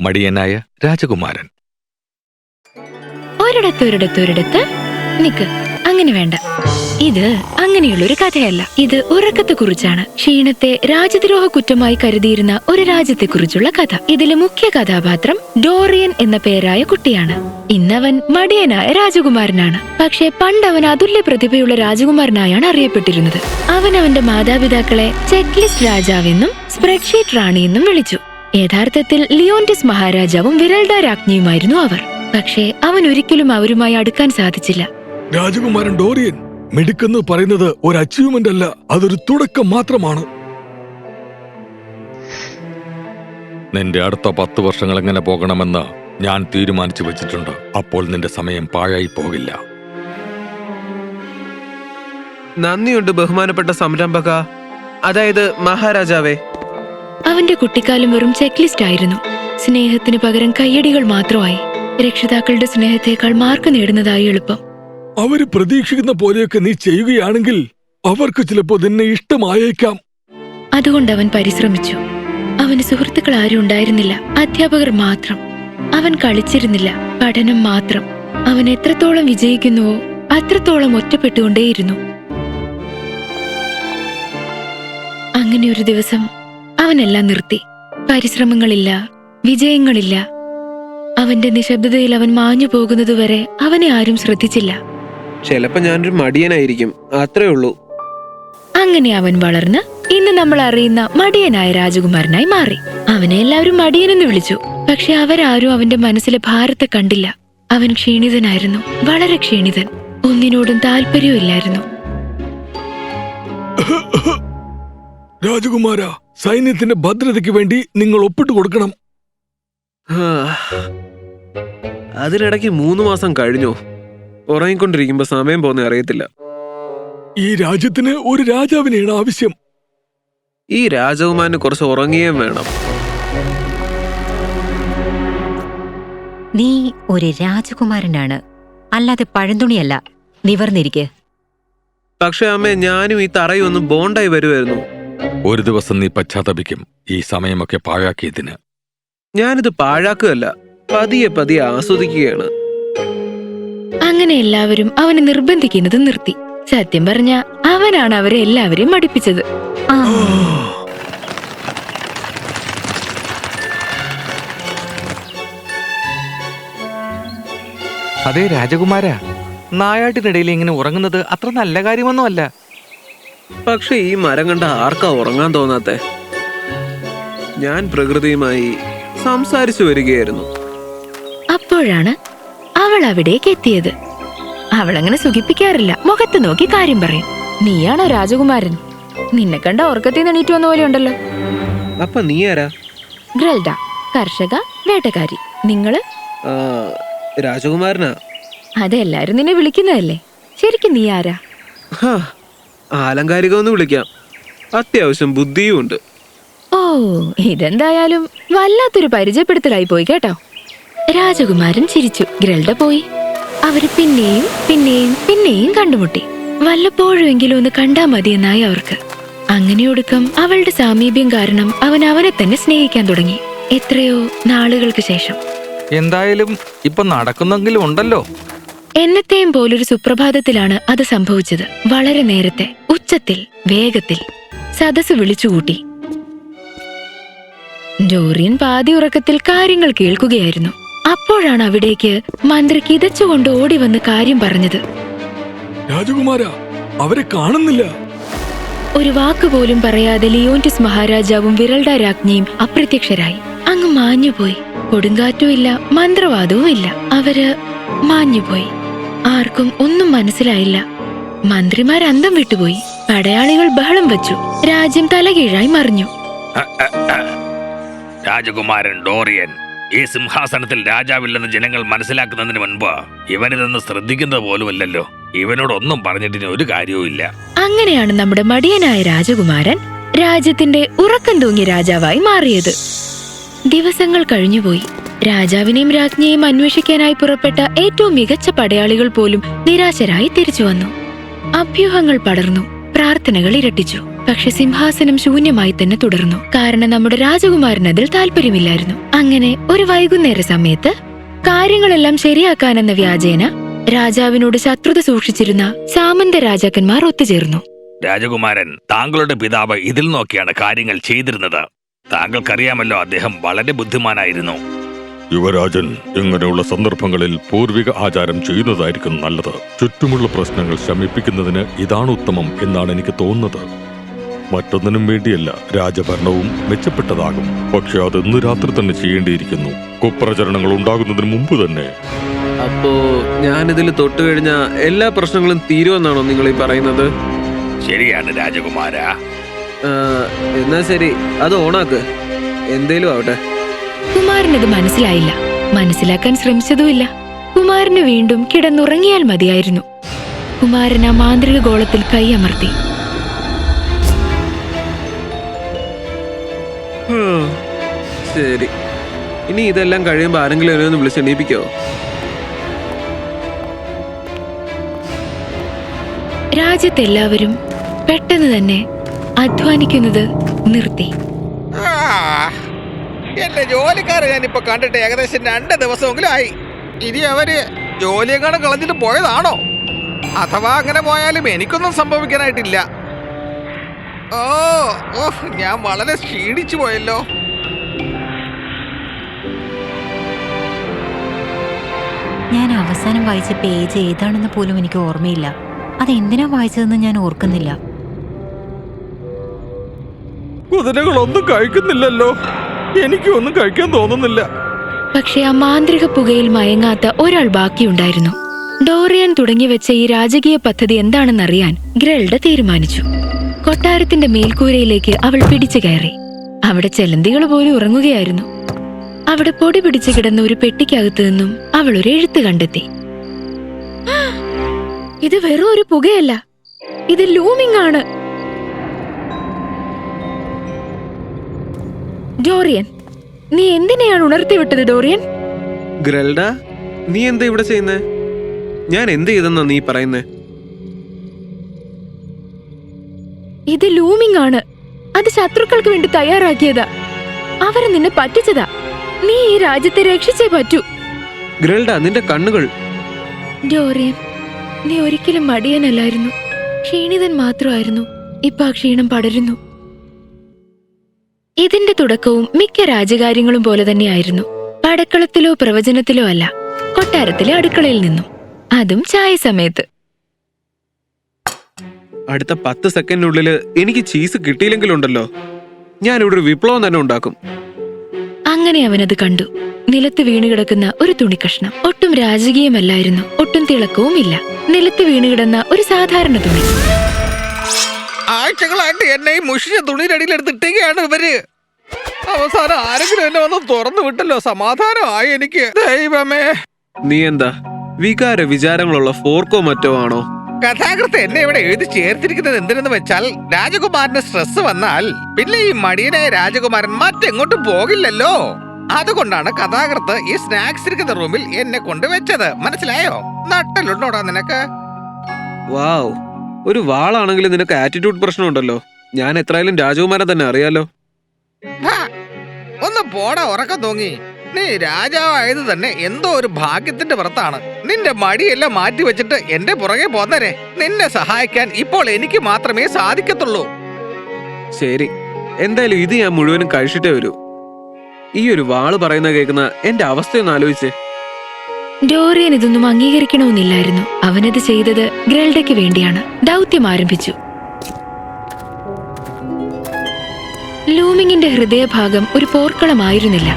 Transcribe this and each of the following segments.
മടിയനായ രാജകുമാരൻ. ഒരിടത്തൊരിടത്തൊരിടത്ത് നിക്ക് അങ്ങനെ വേണ്ട. ഇത് അങ്ങനെയുള്ളൊരു കഥയല്ല. ഇത് ഉറക്കത്തെ കുറിച്ചാണ് ക്ഷീണത്തെ രാജദ്രോഹ കുറ്റമായി കരുതിയിരുന്ന ഒരു രാജ്യത്തെക്കുറിച്ചുള്ള കഥ. ഇതിലെ മുഖ്യ കഥാപാത്രം ഡോറിയൻ എന്ന പേരായ കുട്ടിയാണ്. ഇന്നവൻ മടിയനായ രാജകുമാരനാണ്. പക്ഷേ പണ്ടവൻ അതുല്യ പ്രതിഭയുള്ള രാജകുമാരനായാണ് അറിയപ്പെട്ടിരുന്നത്. അവൻ അവന്റെ മാതാപിതാക്കളെ ചെക്ലിസ്റ്റ് രാജാവെന്നും സ്പ്രെഡ്ഷീറ്റ് റാണിയെന്നും വിളിച്ചു. യഥാർത്ഥത്തിൽ ലിയോണ്ടിസ് മഹാരാജാവും വിരൽഡ രാജ്ഞിയുമായിരുന്നു അവർ. പക്ഷേ അവൻ ഒരിക്കലും അവരുമായി അടുക്കാൻ സാധിച്ചില്ല. രാജകുമാരൻ ഡോറിയൻ മിടുക്കെന്ന് പറയുന്നത് ഒരു അച്ചീവ്മെന്റ് അല്ല അതൊരു തുടക്കം മാത്രമാണ്. നിന്റെ അടുത്ത പത്ത് വർഷങ്ങൾ എങ്ങനെ പോകണമെന്ന് ഞാൻ തീരുമാനിച്ചു വെച്ചിട്ടുണ്ട്. അപ്പോൾ നിന്റെ സമയം പാഴായി പോകില്ല. നന്ദിയുണ്ട് ബഹുമാനപ്പെട്ട സംരംഭക. അതായത് മഹാരാജാവേ അവന്റെ കുട്ടിക്കാലം വെറും ചെക്ക്ലിസ്റ്റ് ആയിരുന്നു. സ്നേഹത്തിന് പകരം കയ്യടികൾ മാത്രമായി. രക്ഷിതാക്കളുടെ സ്നേഹത്തെക്കാൾ മാർക്ക് നേടുന്നതായി എളുപ്പം. അവർ പ്രതീക്ഷിക്കുന്ന പോലെയൊക്കെ നീ ചെയ്യുകയാണെങ്കിൽ അവർക്ക് ചിലപ്പോ നിന്നെ ഇഷ്ടമായേക്കാം. അതുകൊണ്ട് അവൻ പരിശ്രമിച്ചു. അവന് സുഹൃത്തുക്കൾ ആരും ഉണ്ടായിരുന്നില്ല. അധ്യാപകർ മാത്രം. അവൻ കളിച്ചിരുന്നില്ല. പഠനം മാത്രം. അവൻ എത്രത്തോളം വിജയിക്കുന്നുവോ അത്രത്തോളം ഒറ്റപ്പെട്ടുകൊണ്ടേയിരുന്നു. അങ്ങനെ ഒരു ദിവസം അവനെല്ലാം നിർത്തി. പരിശ്രമങ്ങളില്ല വിജയങ്ങളില്ല. അവന്റെ നിശബ്ദതയിൽ അവൻ മാഞ്ഞു പോകുന്നതുവരെ അവനെ ആരും ശ്രദ്ധിച്ചില്ല. ചിലപ്പോ ഞാനൊരു മടിയനായിരിക്കും അത്രേ ഉള്ളൂ. അങ്ങനെ അവൻ വളർന്ന് ഇന്ന് നമ്മൾ അറിയുന്ന മടിയനായ രാജകുമാരനായി മാറി. അവനെ എല്ലാവരും മടിയനെന്ന് വിളിച്ചു. പക്ഷെ അവരാരും അവന്റെ മനസ്സിലെ ഭാരത്തെ കണ്ടില്ല. അവൻ ക്ഷീണിതനായിരുന്നു വളരെ ക്ഷീണിതൻ. ഒന്നിനോടും താല്പര്യമില്ലായിരുന്നു രാജകുമാര സൈന്യത്തിന്റെ ഭദ്രതയ്ക്ക് വേണ്ടി നിങ്ങൾ ഒപ്പിട്ട് കൊടുക്കണം. അതിനിടയ്ക്ക് മൂന്ന് മാസം കഴിഞ്ഞോ. ഉറങ്ങിക്കൊണ്ടിരിക്കുമ്പോ സമയം പോകുന്ന അറിയത്തില്ല. ഈ രാജ്യത്തിന് ഒരു രാജാവിനെയാണ് ആവശ്യം. ഈ രാജകുമാരന് കുറച്ച് ഉറങ്ങിയേ വേണം. നീ ഒരു രാജകുമാരനാണ്. അല്ലാതെ പഴന്തുണിയല്ല. നിവർന്നിരിക്കെ. പക്ഷെ അമ്മേ ഞാനും ഈ തറയൊന്നും ബോണ്ടായി വരുമായിരുന്നു ഒരു ദിവസം നീ പശ്ചാത്തപിക്കും ഈ സമയമൊക്കെ പാഴാക്കിയതിന്. ഞാനിത് പാഴാക്കുകയല്ല പതിയെ പതിയെ ആസ്വദിക്കുകയാണ്. അങ്ങനെ എല്ലാവരും അവനെ നിർബന്ധിക്കുന്നത് നിർത്തി. സത്യം പറഞ്ഞ അവനാണ് അവരെ എല്ലാവരെയും മടിപ്പിച്ചത്. ആ. അതെ രാജകുമാര നായാട്ടിനിടയിൽ ഇങ്ങനെ ഉറങ്ങുന്നത് അത്ര നല്ല കാര്യമൊന്നുമല്ല. പക്ഷെ ഈ മരം കണ്ട ആർക്കാ ഉറങ്ങാൻ തോന്നാത്തെ? ഞാൻ പ്രകൃതിയുമായി സംസാരിച്ചു വരികയായിരുന്നു. അപ്പോഴാണ് അവൾ അവിടേക്ക് എത്തിയത്. അവൾ അങ്ങനെ സുഖിപ്പിക്കാറില്ല. മുഖത്ത് നോക്കി കാര്യം പറയും. നീയാണോ രാജകുമാരൻ? നിന്നെ കണ്ട ഉറക്കത്തിൽ നിന്ന് വന്ന പോലെ ഉണ്ടല്ലോ. അപ്പൊ നീ ആരാ? ഗ്രൽഡ കർഷക വേട്ടക്കാരി. നിങ്ങൾ? രാജകുമാരനാ? അതെല്ലാരും നിന്നെ വിളിക്കുന്നതല്ലേ. ശരിക്കും നീ ആരാ? ആലങ്കാരികമെന്ന് വിളിക്കാം. അത്യാവശ്യം ബുദ്ധിയും ഉണ്ട്. ഓ ഇതെന്തായാലും വല്ലാത്തൊരു പരിചയപ്പെടുത്തലായി പോയി കേട്ടോ. രാജകുമാരൻ ചിരിച്ചു. ഗ്രൽഡ പോയി. അവർ പിന്നെയും പിന്നെയും പിന്നെയും കണ്ടുമുട്ടി. വല്ലപ്പോഴുമെങ്കിലും ഒന്ന് കണ്ടാ മതിയെന്നായി അവർക്ക്. അങ്ങനെ ഒടുക്കം അവളുടെ സാമീപ്യം കാരണം അവൻ അവനെ തന്നെ സ്നേഹിക്കാൻ തുടങ്ങി. എത്രയോ നാളുകൾക്ക് ശേഷം. എന്തായാലും ഇപ്പൊ നടക്കുന്നെങ്കിലും ഉണ്ടല്ലോ. എന്നത്തെയും പോലൊരു സുപ്രഭാതത്തിലാണ് അത് സംഭവിച്ചത്. വളരെ നേരത്തെ ഉച്ചത്തിൽ വേഗത്തിൽ. സദസ് വിളിച്ചുകൂട്ടി. ഡോറിയൻ പാതി ഉറക്കത്തിൽ കാര്യങ്ങൾ കേൾക്കുകയായിരുന്നു. അപ്പോഴാണ് അവിടേക്ക് മന്ത്രി കിതച്ചുകൊണ്ട് ഓടി വന്ന് കാര്യം പറഞ്ഞത്. രാജകുമാര അവരെ കാണുന്നില്ല. ഒരു വാക്കുപോലും പറയാതെ ലിയോണ്ടിസ് മഹാരാജാവും വിരൽഡ രാജ്ഞിയും അപ്രത്യക്ഷരായി. അങ്ങ് മാഞ്ഞുപോയി. കൊടുങ്കാറ്റുമില്ല മന്ത്രവാദവും ഇല്ല അവർ മാഞ്ഞുപോയി. ആർക്കും ഒന്നും മനസ്സിലായില്ല. മന്ത്രിമാർ അന്തം വിട്ടുപോയി. പടയാളികൾ ബഹളം വെച്ചു. രാജ്യം തലകീഴായി മറിഞ്ഞു. രാജകുമാരൻ ഡോറിയൻ ഈ സിംഹാസനത്തിൽ രാജാവില്ലെന്ന് ജനങ്ങൾ മനസ്സിലാക്കുന്നതിന് മുൻപ് ഇവനിതൊന്ന് ശ്രദ്ധിക്കുന്നത് പോലുമല്ലല്ലോ. ഇവനോടൊന്നും പറഞ്ഞിട്ടിന് ഒരു കാര്യവും ഇല്ല. അങ്ങനെയാണ് നമ്മുടെ മടിയനായ രാജകുമാരൻ രാജ്യത്തിന്റെ ഉറക്കം തൂങ്ങിയ രാജാവായി മാറിയത്. ദിവസങ്ങൾ കഴിഞ്ഞുപോയി. രാജാവിനെയും രാജ്ഞിയെയും അന്വേഷിക്കാനായി പുറപ്പെട്ട ഏറ്റവും മികച്ച പടയാളികൾ പോലും നിരാശരായി തിരിച്ചു വന്നു. അഭ്യൂഹങ്ങൾ പടർന്നു പ്രാർത്ഥനകൾ ഇരട്ടിച്ചു പക്ഷെ സിംഹാസനം ശൂന്യമായി തന്നെ തുടർന്നു. കാരണം നമ്മുടെ രാജകുമാരൻ അതിൽ താല്പര്യമില്ലായിരുന്നു. അങ്ങനെ ഒരു വൈകുന്നേര സമയത്ത് കാര്യങ്ങളെല്ലാം ശരിയാക്കാനെന്ന വ്യാജേന രാജാവിനോട് ശത്രുത സൂക്ഷിച്ചിരുന്ന സാമന്ത രാജാക്കന്മാർ ഒത്തുചേർന്നു. രാജകുമാരൻ താങ്കളുടെ പിതാവ് ഇതിൽ നോക്കിയാണ് കാര്യങ്ങൾ ചെയ്തിരുന്നത്. താങ്കൾക്കറിയാമല്ലോ അദ്ദേഹം വളരെ ബുദ്ധിമാനായിരുന്നു. യുവരാജൻ ഇങ്ങനെയുള്ള സന്ദർഭങ്ങളിൽ പൂർവിക ആചാരം ചെയ്യുന്നതായിരിക്കും നല്ലത്. ചുറ്റുമുള്ള പ്രശ്നങ്ങൾ ശമിപ്പിക്കുന്നതിന് ഇതാണ് ഉത്തമം എന്നാണ് എനിക്ക് തോന്നുന്നത്. മറ്റൊന്നിനും വേണ്ടിയല്ല രാജഭരണവും മെച്ചപ്പെട്ടതാകും. പക്ഷെ അത് ഇന്ന് രാത്രി തന്നെ ചെയ്യേണ്ടിയിരിക്കുന്നു. കുപ്രചരണങ്ങൾ ഉണ്ടാകുന്നതിന് മുമ്പ് തന്നെ. അപ്പോ ഞാനിതിൽ തൊട്ട് കഴിഞ്ഞ എല്ലാ പ്രശ്നങ്ങളും തീരുമെന്നാണോ നിങ്ങൾ ഈ പറയുന്നത്? ശരിയാണ് രാജകുമാര. എന്നാ ശരി അത് ഓണാക്ക്. എന്തേലും ആവട്ടെ. കുമാരനത് മനസ്സിലായില്ല. മനസ്സിലാക്കാൻ ശ്രമിച്ചതുമില്ല. കുമാരന് വീണ്ടും കിടന്നുറങ്ങിയാൽ മതിയായിരുന്നു. കുമാരൻ ആ മാന്ത്രിക ഗോളത്തിൽ കൈയമർത്തി ഹും. ശരി. ഇനി ഇതെല്ലാം കഴിയുമ്പോൾ ആരെങ്കിലും എന്നെ ഒന്ന് വിളിച്ച് എണീപ്പിക്കോ? രാജ്യത്തെല്ലാവരും പെട്ടെന്ന് തന്നെ അധ്വാനിക്കുന്നത് നിർത്തി. എന്റെ ജോലിക്കാരെ ഞാനിപ്പോ കണ്ടിട്ട് ഏകദേശം രണ്ട് ദിവസമെങ്കിലും ആയി. ഇനി അവർ ജോലിയെങ്ങാനും കളഞ്ഞിട്ട് പോയതാണോ? അഥവാ അങ്ങനെ പോയാലും എനിക്കൊന്നും സംഭവിക്കാനായിട്ടില്ല. ഓ ഓ ഞാൻ വളരെ ക്ഷീണിച്ചു പോയല്ലോ. ഞാൻ അവസാനം വായിച്ച പേജ് ഏതാണെന്ന് പോലും എനിക്ക് ഓർമ്മയില്ല. അത് എന്തിനാ വായിച്ചതെന്ന് ഞാൻ ഓർക്കുന്നില്ല. കുതിരകളൊന്നും കഴിക്കുന്നില്ലല്ലോ. എനിക്കും ഒന്നും കഴിക്കാൻ തോന്നുന്നില്ല. പക്ഷെ ആ മാന്ത്രിക പുകയിൽ മയങ്ങാത്ത ഒരാൾ ബാക്കിയുണ്ടായിരുന്നു. ഡോറിയൻ തുടങ്ങി വെച്ച ഈ രാജകീയ പദ്ധതി എന്താണെന്നറിയാൻ ഗ്രൽഡ തീരുമാനിച്ചു. കൊട്ടാരത്തിന്റെ മേൽക്കൂരയിലേക്ക് അവൾ പിടിച്ചു കയറി. അവിടെ ചെലന്തികൾ പോലും ഉറങ്ങുകയായിരുന്നു. അവിടെ പൊടി പിടിച്ചു കിടന്ന ഒരു പെട്ടിക്കകത്തു നിന്നും അവൾ ഒരു എഴുത്ത് കണ്ടെത്തി. ഇത് വെറും ഒരു പുകയല്ല. ഇത് ലൂമിംഗ് ആണ് ഡോറിയൻ നീ എന്തിനെയാണ് ഉണർത്തി വിട്ടത് ഡോറിയൻ? ഗ്രൽഡ നീ എന്താ ഇവിടെ ചെയ്യുന്നേ? ഞാൻ എന്ത് ചെയ്തെന്നാ നീ പറയുന്നേ? ഇത് ലൂമിംഗ് ആണ്. അത് ശത്രുക്കൾക്ക് വേണ്ടി തയ്യാറാക്കിയതാ. അവർ നിന്നെ പറ്റിച്ചതാ. നീ ഈ രാജ്യത്തെ രക്ഷിച്ചേ പറ്റൂ. ഗ്രൽഡ നിന്റെ കണ്ണുകൾ. ഡോറിയൻ നീ ഒരിക്കലും മടിയനല്ലായിരുന്നു. ക്ഷീണിതൻ മാത്രമായിരുന്നു. ഇപ്പൊ ആ ക്ഷീണം പടരുന്നു. ഇതിന്റെ തുടക്കവും മിക്ക രാജകാര്യങ്ങളും പോലെ തന്നെയായിരുന്നു. പടക്കളത്തിലോ പ്രവചനത്തിലോ അല്ല കൊട്ടാരത്തിലെ അടുക്കളയിൽ നിന്നും. അതും ചായ സമയത്ത്. അടുത്ത പത്ത് സെക്കൻഡിനുള്ളിൽ എനിക്ക് ചീസ് കിട്ടിയില്ലെങ്കിലുണ്ടല്ലോ. ഞാൻ ഇവിടെ ഒരു വിപ്ലവം തന്നെ ഉണ്ടാക്കും. അങ്ങനെ അവനത് കണ്ടു. നിലത്ത് വീണുകിടക്കുന്ന ഒരു തുണിക്കഷ്ണം. ഒട്ടും രാജകീയമല്ലായിരുന്നു. ഒട്ടും തിളക്കവും ഇല്ല നിലത്ത് വീണുകിടന്ന ഒരു സാധാരണ തുണി. ആഴ്ചകളായിട്ട് എന്നെ ഈ മുഷിച്ച തുണിയുടെ എടുത്തിട്ടേക്കാണ് ഇവർ. അവസാനം ആരെങ്കിലും എന്നെ വന്ന് തുറന്നു വിട്ടല്ലോ. സമാധാനമായി എനിക്ക്. ദൈവമേ. നീ എന്താ? വികാര വിചാരങ്ങളുള്ള ഫോർക്കോ മറ്റോ ആണോ? കഥാകൃത്ത് എന്നെ ഇവിടെ എഴുതി ചേർത്തിരിക്കുന്നത് എന്തിനെന്ന് വെച്ചാൽ രാജകുമാരന് സ്ട്രെസ് വന്നാൽ പിന്നെ ഈ മടിയനായ രാജകുമാരൻ മറ്റെങ്ങോട്ടും പോകില്ലല്ലോ. അതുകൊണ്ടാണ് കഥാകൃത്ത് ഈ സ്നാക്സ് ഇരിക്കുന്ന റൂമിൽ എന്നെ കൊണ്ടുവച്ചത്. മനസ്സിലായോ? നട്ടലുണ്ടോടാ നിനക്ക്? വാവ്. ഒരു വാളാണെങ്കിലും നിനക്ക് ആറ്റിറ്റ്യൂഡ് പ്രശ്നമുണ്ടല്ലോ. ഞാൻ എത്രയായാലും രാജകുമാരൻ തന്നെ അറിയാലോ. ഹാ, ഒന്ന് പോടാ ഉറക്കം തോങ്ങി. നീ രാജാവായത് തന്നെ എന്തോ ഒരു ഭാഗ്യത്തിന്റെ പുറത്താണ്. നിന്റെ മടിയെല്ലാം മാറ്റി വെച്ചിട്ട് എന്റെ പുറകെ പോന്നരെ നിന്നെ സഹായിക്കാൻ ഇപ്പോൾ എനിക്ക് മാത്രമേ സാധിക്കത്തുള്ളൂ. ശരി. എന്തായാലും ഇത് ഞാൻ മുഴുവനും കഴിച്ചിട്ടേ വരൂ. ഈ ഒരു വാൾ പറയുന്ന കേൾക്കുന്ന എന്റെ അവസ്ഥയൊന്ന് ആലോചിച്ച്. ഡോറിയൻ ഇതൊന്നും അംഗീകരിക്കണമെന്നില്ലായിരുന്നു. അവനത് ചെയ്തത് ഗ്രൽഡയ്ക്ക് വേണ്ടിയാണ്. ദൗത്യം ആരംഭിച്ചു. ലൂമിങ്ങിന്റെ ഹൃദയഭാഗം ഒരു പോർക്കളമായിരുന്നില്ല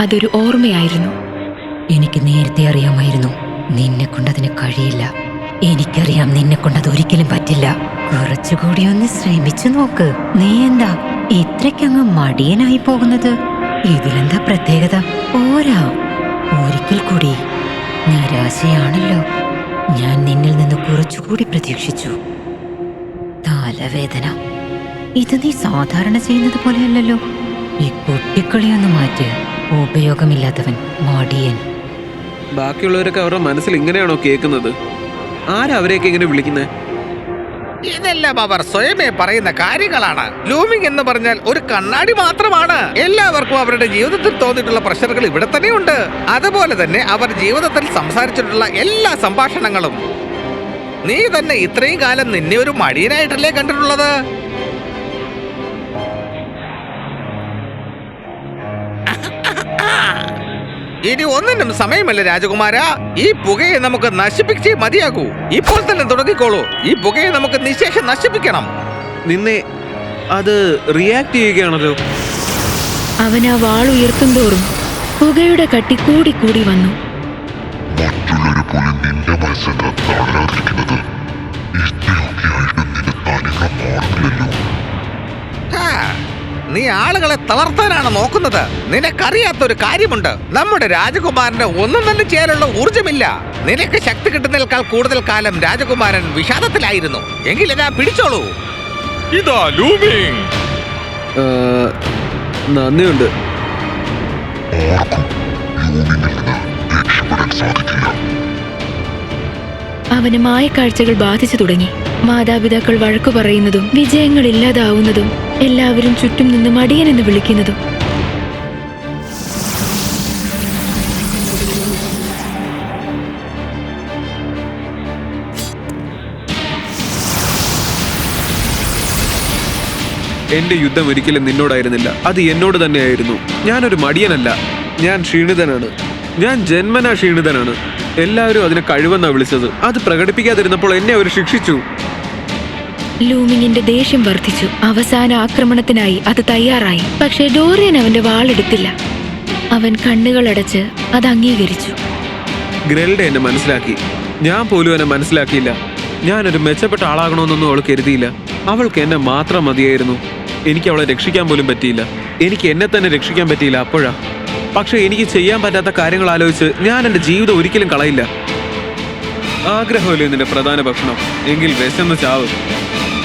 അതൊരു ഓർമ്മയായിരുന്നു. എനിക്ക് നേരത്തെ അറിയാമായിരുന്നു. നിന്നെ കൊണ്ടതിന് കഴിയില്ല. എനിക്കറിയാം നിന്നെ കൊണ്ടത് ഒരിക്കലും പറ്റില്ല. കുറച്ചുകൂടി ഒന്ന് ശ്രമിച്ചു നോക്ക്. നീ എന്താ ഇത്രയ്ക്കങ്ങ് മടിയനായി പോകുന്നത്? ഇതിലെന്താ പ്രത്യേകത? പോരാ. ഒരിക്കൽ കൂടി നിരാശയാണല്ലോ ഞാൻ നിന്നിൽ നിന്ന് കുറച്ചുകൂടി പ്രതീക്ഷിച്ചു. തലവേദന ഇത് നീ സാധാരണ ചെയ്യുന്നത് പോലെയല്ലല്ലോ. ഈ പൊട്ടിക്കളിയൊന്ന് മാറ്റി. ഉപയോഗമില്ലാത്തവൻ മടിയൻ. ബാക്കിയുള്ളവരൊക്കെ അവരുടെ മനസ്സിൽ ഇങ്ങനെയാണോ കേൾക്കുന്നത്? ആരാ അവരെയൊക്കെ ഇങ്ങനെ വിളിക്കുന്നത് ഇതെല്ലാം അവർ സ്വയമേ പറയുന്ന കാര്യങ്ങളാണ്. ലൂമിംഗ് എന്ന് പറഞ്ഞാൽ ഒരു കണ്ണാടി മാത്രമാണ്. എല്ലാവർക്കും അവരുടെ ജീവിതത്തിൽ തോന്നിയിട്ടുള്ള പ്രഷറുകൾ ഇവിടെ തന്നെയുണ്ട്. അതുപോലെ തന്നെ അവർ ജീവിതത്തിൽ സംസാരിച്ചിട്ടുള്ള എല്ലാ സംഭാഷണങ്ങളും. നീ തന്നെ ഇത്രയും കാലം നിന്നെ ഒരു മടിയനായിട്ടല്ലേ കണ്ടിട്ടുള്ളത്? ഇനി ഒന്നിനും സമയമല്ല രാജകുമാര. ഈ പുകയെ നമുക്ക് നശിപ്പിച്ചേ മതിയാകൂ. ഇപ്പോൾ തന്നെ തുടങ്ങിക്കോളൂ. ഈ പുകയെ നമുക്ക് നിശേഷം നശിപ്പിക്കണം. നിന്നെ അത് റിയാക്ട് ചെയ്യുകയാണല്ലോ. അവൻ ആ വാൾ ഉയർത്തുന്തോറും പുകയുടെ കട്ടി കൂടി കൂടി വന്നു. മറ്റുള്ളവരെ പോലെ നിന്റെ മനസ്സിൽ തളരാതിരിക്കുന്നത് നീ ആളുകളെ തളർത്താനാണ് നോക്കുന്നത്. നിനക്കറിയാത്ത ഒരു കാര്യമുണ്ട്. നമ്മുടെ രാജകുമാരന് ഒന്നും തന്നെ ചെയ്യാനുള്ള ഊർജമില്ല നിനക്ക് ശക്തി കിട്ടുന്നതിനേക്കാൾ കൂടുതൽ കാലം രാജകുമാരൻ വിഷാദത്തിലായിരുന്നു. എങ്കിലിതാ പിടിച്ചോളൂ. ഇതാ ലൂമിങ്. നന്ദിയുണ്ട്. അവന് മായക്കാഴ്ചകൾ ബാധിച്ചു തുടങ്ങി. മാതാപിതാക്കൾ വഴക്കു പറയുന്നതും വിജയങ്ങൾ ഇല്ലാതാവുന്നതും എല്ലാവരും ചുറ്റും നിന്ന് മടിയൻ എന്ന് വിളിക്കുന്നതും. എന്റെ യുദ്ധം ഒരിക്കലും നിന്നോടായിരുന്നില്ല. അത് എന്നോട് തന്നെയായിരുന്നു. ഞാനൊരു മടിയനല്ല. ഞാൻ ക്ഷീണിതനാണ്. ഞാൻ ജന്മനാ ക്ഷീണിതനാണ്. എല്ലാവരും അതിനെ കഴിവെന്നാ വിളിച്ചത്. അത് പ്രകടിപ്പിക്കാതിരുന്നപ്പോൾ എന്നെ അവർ ശിക്ഷിച്ചു. ലൂമിങ്ങിന്റെ ദേഷ്യം വർദ്ധിച്ചു. അവസാന ആക്രമണത്തിനായി അത് തയ്യാറായി. പക്ഷേ ഡോറിയൻ അവന്റെ വാളെടുത്തില്ല. അവൻ കണ്ണുകളടച്ച് അത് അംഗീകരിച്ചു. ഗ്രൽഡ എന്നെ മനസ്സിലാക്കി. ഞാൻ പോലും എന്നെ മനസ്സിലാക്കിയില്ല. ഞാനൊരു മെച്ചപ്പെട്ട ആളാകണമെന്നൊന്നും അവൾ കരുതിയില്ല. അവൾക്ക് എന്നെ മാത്രം മതിയായിരുന്നു. എനിക്ക് അവളെ രക്ഷിക്കാൻ പോലും പറ്റിയില്ല. എനിക്ക് എന്നെ തന്നെ രക്ഷിക്കാൻ പറ്റിയില്ല അപ്പോഴാ. പക്ഷെ എനിക്ക് ചെയ്യാൻ പറ്റാത്ത കാര്യങ്ങൾ ആലോചിച്ച് ഞാൻ എന്റെ ജീവിതം ഒരിക്കലും കളയില്ല. ആഗ്രഹമല്ലേ നിന്റെ പ്രധാന ഭക്ഷണം? എങ്കിൽ വിശന്ന് ചാവ്.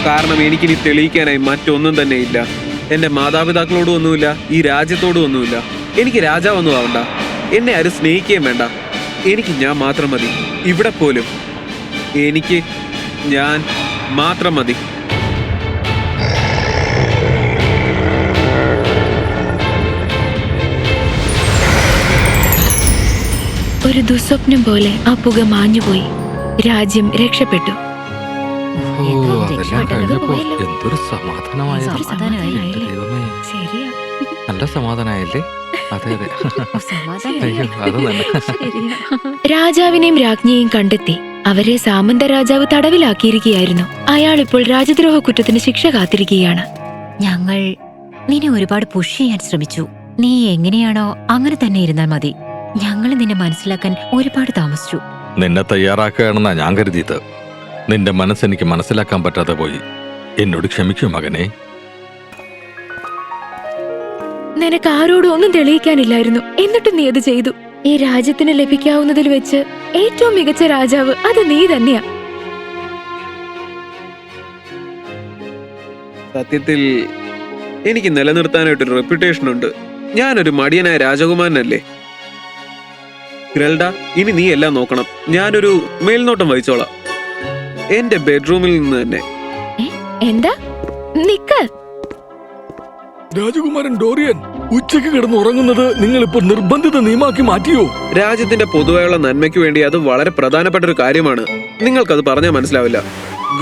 കാരണം എനിക്കിനി തെളിയിക്കാനായി മറ്റൊന്നും തന്നെ ഇല്ല. എന്റെ മാതാപിതാക്കളോടും ഒന്നുമില്ല ഈ രാജ്യത്തോടും ഒന്നുമില്ല. എനിക്ക് രാജാവൊന്നും ആവണ്ട. എന്നെ ആരും സ്നേഹിക്കുകയും വേണ്ട. എനിക്ക് ഞാൻ മാത്രം മതി. ഇവിടെ പോലും. എനിക്ക് ഞാൻ മാത്രം മതി. ഒരു ദുസ്വപ്നം പോലെ ആ പുക മാഞ്ഞുപോയി. രാജ്യം രക്ഷപ്പെട്ടു. എല്ലാം എന്തൊരു സമാധാനമായ ദൈവമേ. നല്ല സമാധാനായല്ലേ അതെ അതെ. ഓ, സമാധാനം. അയ്യോ, അത് തന്നെ. ശരിയാ. രാജാവിനെയും രാജ്ഞിയെയും കണ്ടെത്തി അവരെ സാമന്ത രാജാവ് തടവിലാക്കിയിരിക്കുകയായിരുന്നു. അയാൾ ഇപ്പോൾ രാജദ്രോഹ കുറ്റത്തിന് ശിക്ഷ കാത്തിരിക്കുകയാണ്. ഞങ്ങൾ നിന്നെ ഒരുപാട് പുഷ് ചെയ്യാൻ ശ്രമിച്ചു. നീ എങ്ങനെയാണോ അങ്ങനെ തന്നെ ഇരുന്നാൽ മതി. ഞങ്ങൾ നിന്നെ മനസ്സിലാക്കാൻ ഒരുപാട് താമസിച്ചു. നിന്നെ തയ്യാറാക്കുകയാണെന്നാ ഞാൻ കരുതിയത്. നിന്റെ മനസ്സെനിക്ക് മനസ്സിലാക്കാൻ പറ്റാതെ പോയി. എന്നോട് ക്ഷമിക്കൂ മകനെ. നിനക്ക് ആരോടും ഒന്നും തെളിയിക്കാനില്ലായിരുന്നു. എന്നിട്ട് നീ അത് ചെയ്തു. ഈ രാജ്യത്തിന് ലഭിക്കാവുന്നതിൽ വെച്ച് ഏറ്റവും മികച്ച രാജാവ് അത് നീ തന്നെയാ. സത്യത്തിൽ എനിക്ക് നിലനിർത്താനായിട്ടൊരു റെപ്യൂട്ടേഷൻ ഉണ്ട്. ഞാനൊരു മടിയനായ രാജകുമാരനല്ലേ? ഗ്രൽഡ ഇനി നീ എല്ലാം നോക്കണം. ഞാനൊരു മേൽനോട്ടം വഹിച്ചോളാം. എന്റെ ബെഡ്റൂമിൽ നിന്ന് തന്നെ. എന്താ? നിക്ക്. രാജകുമാരൻ ഡോറിയൻ ഉച്ചയ്ക്ക് കിടന്ന് ഉറങ്ങുന്നത് നിങ്ങൾ ഇപ്പോൾ നിർബന്ധിത നിയമാക്കി മാറ്റിയോ? രാജ്യത്തിന്റെ പൊതുവായുള്ള നന്മയ്ക്ക് വേണ്ടി അത് വളരെ പ്രധാനപ്പെട്ട ഒരു കാര്യമാണ്. നിങ്ങൾക്കത് പറഞ്ഞാൽ മനസ്സിലാവില്ല.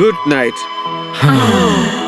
Good night.